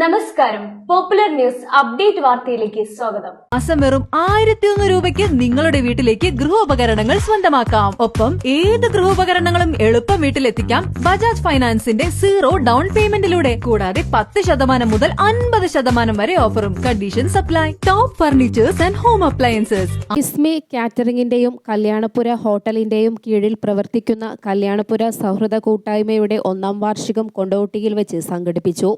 നമസ്കാരം. Popular news update വാർത്തയിലേക്ക് സ്വാഗതം. മാസം വെറും ആയിരത്തി ഒന്ന് രൂപയ്ക്ക് നിങ്ങളുടെ വീട്ടിലേക്ക് ഗൃഹോപകരണങ്ങൾ സ്വന്തമാക്കാം. ഒപ്പം ഏത് ഗൃഹോപകരണങ്ങളും എളുപ്പം വീട്ടിലെത്തിക്കാം ബജാജ് ഫൈനാൻസിന്റെ സീറോ ഡൗൺ പേയ്മെന്റിലൂടെ കൂടാതെ പത്ത് ശതമാനം മുതൽ അൻപത് ശതമാനം വരെ ഓഫറും condition supply top furnitures and home appliances Ismi കാറ്ററിംഗിന്റെയും Kalyanapura ഹോട്ടലിന്റെയും കീഴിൽ പ്രവർത്തിക്കുന്ന കല്യാണപുര സൗഹൃദ കൂട്ടായ്മയുടെ ഒന്നാം വാർഷികം കൊണ്ടോട്ടിയിൽ വെച്ച് സംഘടിപ്പിച്ചു.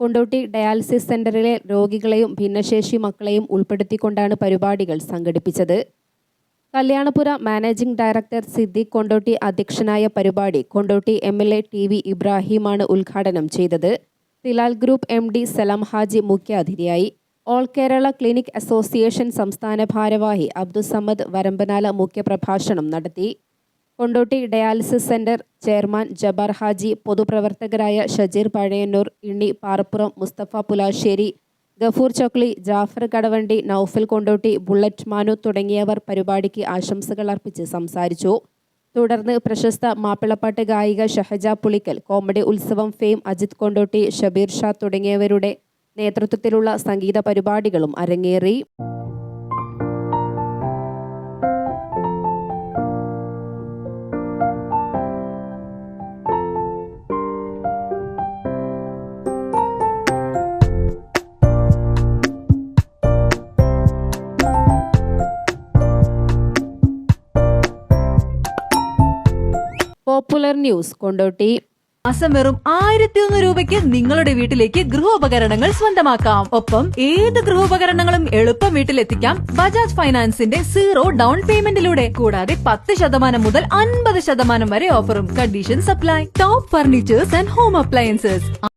കൊണ്ടോട്ടി ഡയാലിസിസ് സെന്ററിലെ രോഗികളെയും ഭിന്നശേഷി മക്കളെയും ഉൾപ്പെടുത്തിക്കൊണ്ടാണ് പരിപാടികൾ സംഘടിപ്പിച്ചത്. കല്യാണപുര മാനേജിംഗ് ഡയറക്ടർ സിദ്ദിഖ് കൊണ്ടോട്ടി അധ്യക്ഷനായ പരിപാടി Kondotty M L A T V ഇബ്രാഹിമാണ് ഉദ്ഘാടനം ചെയ്തത്. Thilal group M D Salam Haji മുഖ്യാതിഥിയായി. ഓൾ കേരള ക്ലിനിക് അസോസിയേഷൻ സംസ്ഥാന ഭാരവാഹി അബ്ദുസമ്മദ് വരമ്പനാല മുഖ്യപ്രഭാഷണം നടത്തി. Kondotty dialysis centre chairman Jabar Haji പൊതുപ്രവർത്തകരായ Shajeer Pazhayannur Inni Parappuram Musthafa Pulassery Gafoor Chokli Jafar Kadavandi Noufal Kondotty bullet Manu തുടങ്ങിയവർ പരിപാടിക്ക് ആശംസകൾ അർപ്പിച്ച് സംസാരിച്ചു. തുടർന്ന് പ്രശസ്ത മാപ്പിളപ്പാട്ട് ഗായിക ഷഹജ പുളിക്കൽ കോമഡി ഉത്സവം ഫെയിം അജിത് കൊണ്ടോട്ടി ഷബീർ ഷാ തുടങ്ങിയവരുടെ നേതൃത്വത്തിലുള്ള സംഗീത പരിപാടികളും അരങ്ങേറി. Popular news Kondotty. മാസം വെറും ആയിരത്തി ഒന്ന് രൂപയ്ക്ക് നിങ്ങളുടെ വീട്ടിലേക്ക് ഗൃഹോപകരണങ്ങൾ സ്വന്തമാക്കാം. ഒപ്പം ഏത് ഗൃഹോപകരണങ്ങളും എളുപ്പം വീട്ടിലെത്തിക്കാം. ബജാജ് ഫൈനാൻസിന്റെ സീറോ ഡൗൺ പേയ്മെന്റിലൂടെ. കൂടാതെ പത്ത് ശതമാനം മുതൽ അൻപത് ശതമാനം വരെ ഓഫറും condition supply. Top furnitures and home appliances.